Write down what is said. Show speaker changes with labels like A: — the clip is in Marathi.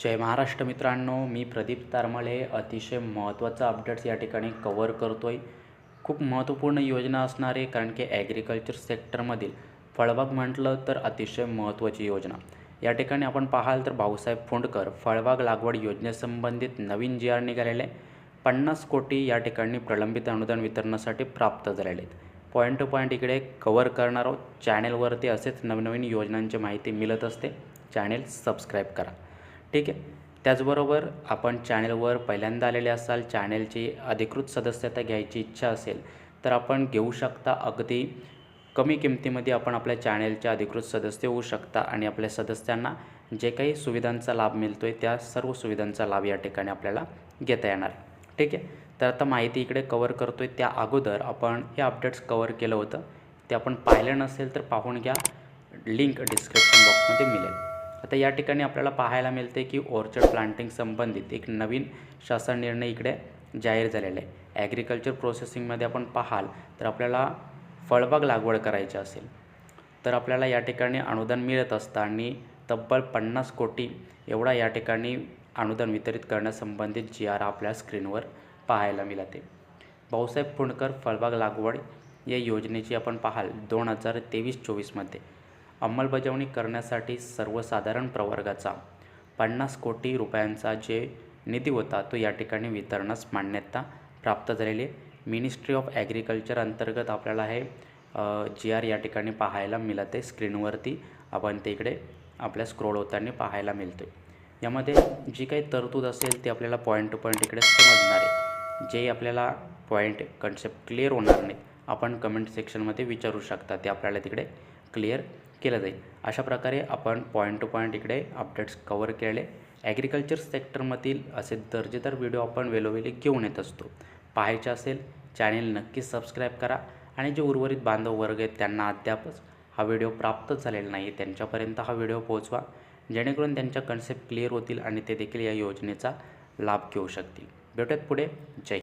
A: जय महाराष्ट्र मित्रांनो मी प्रदीप तारमळे. अतिशय महत्त्वाचा अपडेट्स या ठिकाणी कवर करतो आहे खूप महत्त्वपूर्ण योजना असणार आहे कारण की ॲग्रिकल्चर सेक्टरमधील फळबाग म्हटलं तर अतिशय महत्त्वाची योजना. या ठिकाणी आपण पाहाल तर भाऊसाहेब फोंडकर फळबाग लागवड योजनेसंबंधित नवीन जी आर निघालेले आहे. पन्नास कोटी या ठिकाणी प्रलंबित अनुदान वितरणासाठी प्राप्त झालेले आहेत. पॉईंट टू पॉईंट इकडे कवर करणार आहोत. चॅनेलवरती असेच नवनवीन योजनांची माहिती मिळत असते. चॅनेल सबस्क्राईब करा. ठीक आहे? त्याचबरोबर आपण चॅनेलवर पहिल्यांदा आलेले असाल चॅनेलची अधिकृत सदस्यता घ्यायची इच्छा असेल तर आपण घेऊ शकता. अगदी कमी किमतीमध्ये आपण आपल्या चॅनेलचे अधिकृत सदस्य होऊ शकता आणि आपल्या सदस्यांना जे काही सुविधांचा लाभ मिळतो आहे त्या सर्व सुविधांचा लाभ या ठिकाणी आपल्याला घेता येणार. ठीक आहे? तर आता माहिती इकडे कवर करतो आहे त्या अगोदर आपण हे अपडेट्स कवर केलं होतं. ते आपण पाहिलं नसेल तर पाहून घ्या. लिंक डिस्क्रिप्शन बॉक्समध्ये मिळेल. आता या ठिकाणी आपल्याला पाहायला मिळते की ऑर्चर्ड प्लांटिंग संबंधित एक नवीन शासन निर्णय इकडे जाहीर झालेला आहे. ॲग्रिकल्चर प्रोसेसिंगमध्ये आपण पाहाल तर आपल्याला फळबाग लागवड करायची असेल तर आपल्याला या ठिकाणी अनुदान मिळत असतं आणि तब्बल पन्नास कोटी एवढा या ठिकाणी अनुदान वितरित करण्यासंबंधित जी आर आपल्या स्क्रीनवर पाहायला मिळते. भाऊसाहेब फुंडकर फळबाग लागवड या योजनेची आपण पाहाल दोन हजार तेवीस चोवीसमध्ये अंमलबजावणी करण्यासाठी सर्वसाधारण प्रवर्गाचा पन्नास कोटी रुपयांचा जे निधी होता तो या ठिकाणी वितरणास मान्यता प्राप्त झालेली आहे. मिनिस्ट्री ऑफ ॲग्रिकल्चर अंतर्गत आपल्याला हे जी आर या ठिकाणी पाहायला मिळत. आहे स्क्रीनवरती आपण ते इकडे आपल्या स्क्रोल होताना पाहायला मिळतो आहे यामध्ये जी काही तरतूद असेल ती आपल्याला पॉईंट टू पॉईंट इकडे समजणार आहे. जे आपल्याला पॉईंट कन्सेप्ट क्लिअर होणार नाही आपण कमेंट सेक्शनमध्ये विचारू शकता. ते आपल्याला तिकडे क्लिअर केलं जाईल. अशा प्रकारे आपण पॉईंट टू पॉईंट इकडे अपडेट्स कवर केले. ॲग्रिकल्चर सेक्टरमधील असे दर्जेदार व्हिडिओ आपण वेळोवेळी घेऊन येत असतो. पाहायचे असेल चॅनेल नक्कीच सबस्क्राईब करा आणि जे उर्वरित बांधव वर्ग आहेत त्यांना अद्यापच हा व्हिडिओ प्राप्त झालेला नाही त्यांच्यापर्यंत हा व्हिडिओ पोहोचवा. जेणेकरून त्यांच्या कन्सेप्ट क्लिअर होतील आणि ते देखील या योजनेचा लाभ घेऊ शकतील. भेटत पुढे. जय